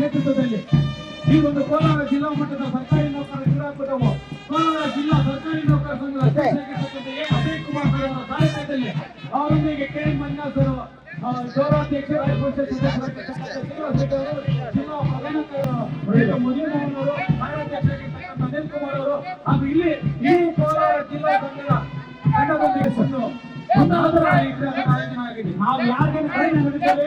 ನೇತೃತ್ವದಲ್ಲಿ ಈ ಒಂದು ಕೋಲಾರ ಜಿಲ್ಲಾ ಮಟ್ಟದ ಸರ್ಕಾರಿ ನೌಕರರ ಕ್ರೀಡಾಕೂಟವು ಕೋಲಾರ ಜಿಲ್ಲಾ ಸರ್ಕಾರಿ ನೌಕರ ಸಂಘದ ಎ. ಅಜಯ್ ಕುಮಾರ್ ಅವರ ಸಾರಥ್ಯದಲ್ಲಿ ಅವರೊಂದಿಗೆ ಕೆ. ಎನ್. ಮಂಜಾಸ್ ರೆಡ್ಡಿ ಅವರು ಜಿಲ್ಲಾ ಪ್ರಧಾನ ಮುನಿರಮಣ್ ಅವರು ಕಾರ್ಯಾಧ್ಯಕ್ಷರಾಗಿರ್ತಕ್ಕಂಥ ಅನಿಲ್ ಕುಮಾರ್ ಅವರು, ಹಾಗೂ ಇಲ್ಲಿ ಈ ಕೋಲಾರ ಜಿಲ್ಲಾ ಸಂಘದ ತಂಡದೊಂದಿಗೆ ಆಗಿದೆ ನಾವು ಯಾರಿಗೆ ಕಡಿಮೆ ನಡೀತೇವೆ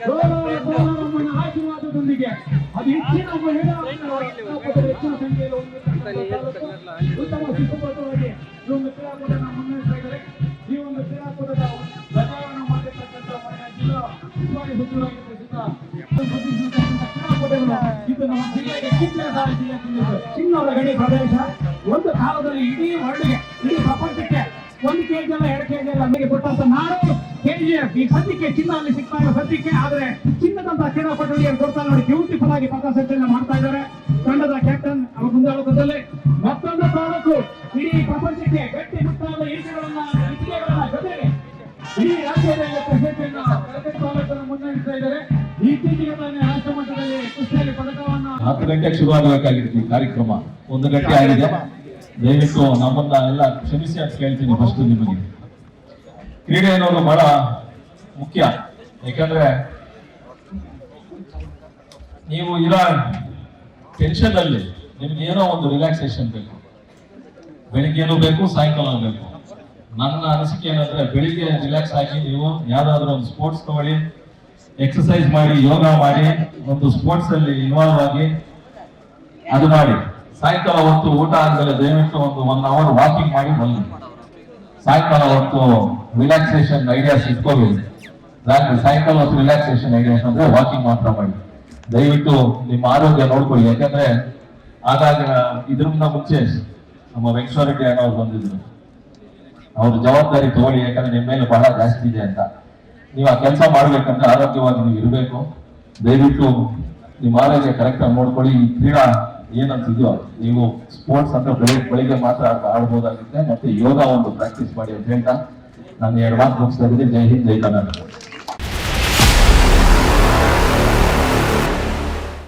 ಕೋಲಾರಮ್ಮನ ಆಶೀರ್ವಾದದೊಂದಿಗೆ ಅದು ಹೆಚ್ಚಿನ ಮಹಿಳಾ ಒಂದು ಇದು. ಚಿನ್ನದ ಗಡಿ ಪ್ರದೇಶ ಒಂದು ಕಾಲದಲ್ಲಿ ಇಡೀ ವರ್ಲ್ಡ್ಗೆ ಇಡೀ ಪ್ರಪಂಚಕ್ಕೆ ಒಂದು ಕೆಜಿ ಅಲ್ಲ, ಎರಡು ಕೆ ಜಿ ಅಲ್ಲ, ನಮಗೆ ಕೊಟ್ಟಂತ ನಾಡು ಎಫ್ ಈ ಸದ್ಯಕ್ಕೆ ಚಿನ್ನ ಅಲ್ಲಿ ಸಿಗ್ತಾ ಇರೋ ಸದ್ಯಕ್ಕೆ ಆದ್ರೆ ಚಿನ್ನದಂತ ಕ್ರೀಡಾಪಟುಗಳಿಗೆ ಕೊಡ್ತಾ ನೋಡಿ ಬ್ಯೂಟಿಫುಲ್ ಆಗಿ ಪಥಸಂಚಲನ ಮಾಡ್ತಾ ಇದ್ದಾರೆ. ತಂಡದ ಕ್ಯಾಪ್ಟನ್ ಅವರ ಮುಂದಾಳತ್ವದಲ್ಲಿ ಮತ್ತೊಂದು ತಾಲೂಕು, ಇಡೀ ಪ್ರಪಂಚಕ್ಕೆ ಗಟ್ಟಿ ಮುಟ್ಟಾದ ಇಟ್ಟಿಗೆಗಳನ್ನ ಜೊತೆಗೆ ಈ ರಾಜ್ಯದ ತಾಲೂಕನ್ನು ಮುನ್ನಡೆಸ್ತಾ ಇದ್ದಾರೆ. ಇತ್ತೀಚೆಗೆ ತಾನೇ ರಾಷ್ಟ್ರ ಮಟ್ಟದಲ್ಲಿ ಕುಸ್ತಿಯಲ್ಲಿ ಪದಕವನ್ನ ಹತ್ತು ಗಂಟೆಗೆ ಶುರುವಾಗಬೇಕಾಗಿತ್ತು ಈ ಕಾರ್ಯಕ್ರಮ. ಒಂದು ಗಂಟೆ ಆಗಿದೆ. ದಯವಿಟ್ಟು ನಮ್ಮನ್ನ ಎಲ್ಲ ಕ್ಷಮಿಸಿ ಅಂತ ಕೇಳ್ತೀನಿ ಫಸ್ಟ್ ನಿಮಗೆ. ಕ್ರೀಡೆ ಅನ್ನೋದು ಬಹಳ ಮುಖ್ಯ. ಯಾಕಂದ್ರೆ ನೀವು ಇರೋ ಟೆನ್ಷನ್ ಅಲ್ಲಿ ನಿಮ್ಗೆ ಏನೋ ಒಂದು ರಿಲ್ಯಾಕ್ಸೇಷನ್ ಬೇಕು. ಬೆಳಿಗ್ಗೆನೂ ಬೇಕು ಸಾಯಂಕಾಲ ಬೇಕು. ನನ್ನ ಅನಿಸಿಕೆ ಏನಂದ್ರೆ ಬೆಳಿಗ್ಗೆ ರಿಲ್ಯಾಕ್ಸ್ ಆಗಿ ನೀವು ಯಾವ್ದಾದ್ರು ಒಂದು ಸ್ಪೋರ್ಟ್ಸ್ ತಗೊಳ್ಳಿ ಎಕ್ಸಸೈಸ್ ಮಾಡಿ, ಯೋಗ ಮಾಡಿ, ಒಂದು ಸ್ಪೋರ್ಟ್ಸ್ ಅಲ್ಲಿ ಇನ್ವಾಲ್ವ್ ಆಗಿ ಅದು ಮಾಡಿ. ಸಾಯಂಕಾಲ ಹೊತ್ತು ಊಟ ಆದ್ಮೇಲೆ ದಯವಿಟ್ಟು ಒಂದು ಒನ್ ಅವರ್ ವಾಕಿಂಗ್ ಮಾಡಿ ಬನ್ನಿ. ಸಾಯಂಕಾಲ ಹೊತ್ತು ರಿಲ್ಯಾಕ್ಸೇಷನ್ ಐಡಿಯಾಸ್ ಇಟ್ಕೋಬೇಕು ಸಾಯಂಕಾಲ ಹೊತ್ತು ರಿಲ್ಯಾಕ್ಸೇಷನ್ ಐಡಿಯಾಸ್ ಅಂದ್ರೆ ವಾಕಿಂಗ್ ಮಾತ್ರ ಮಾಡಿ. ದಯವಿಟ್ಟು ನಿಮ್ಮ ಆರೋಗ್ಯ ನೋಡ್ಕೊಳ್ಳಿ. ಯಾಕಂದ್ರೆ ಆಗಾಗ ಇದ್ರಿಂದ ಮುಂಚೆ ನಮ್ಮ ವೆಂಕಟರೆಡ್ಡಿ ಅಣ್ಣವ್ರು ಬಂದಿದ್ರು. ಅವ್ರ ಜವಾಬ್ದಾರಿ ತಗೊಳ್ಳಿ, ಯಾಕಂದ್ರೆ ನಿಮ್ಮ ಮೇಲೆ ಬಹಳ ಜಾಸ್ತಿ ಇದೆ ಅಂತ. ನೀವು ಆ ಕೆಲಸ ಮಾಡ್ಬೇಕಂದ್ರೆ ಆರೋಗ್ಯವಾಗಿ ನೀವು ಇರಬೇಕು. ದಯವಿಟ್ಟು ನಿಮ್ಮ ಆರೋಗ್ಯ ಕರೆಕ್ಟ್ ಆಗಿ ನೋಡ್ಕೊಳ್ಳಿ. ಈ ಕ್ರೀಡಾ ಏನಂತಿದ್ಯೋ, ನೀವು ಸ್ಪೋರ್ಟ್ಸ್ ಅಂತ ಬೆಳಿಗ್ಗೆ ಬೆಳಿಗ್ಗೆ ಮಾತ್ರ ಆಡ್ಬೋದಾಗುತ್ತೆ ಮತ್ತೆ ಯೋಗ ಒಂದು ಪ್ರಾಕ್ಟೀಸ್ ಮಾಡಿ ಅಂತ ಹೇಳ್ತಾ ನಾನು ಎರಡು ಮಾತು ಮುಗಿಸ್ತಾ ಇದ್ದೀನಿ. ಜೈ ಹಿಂದ್, ಜೈ ಕರ್ನಾಟಕ.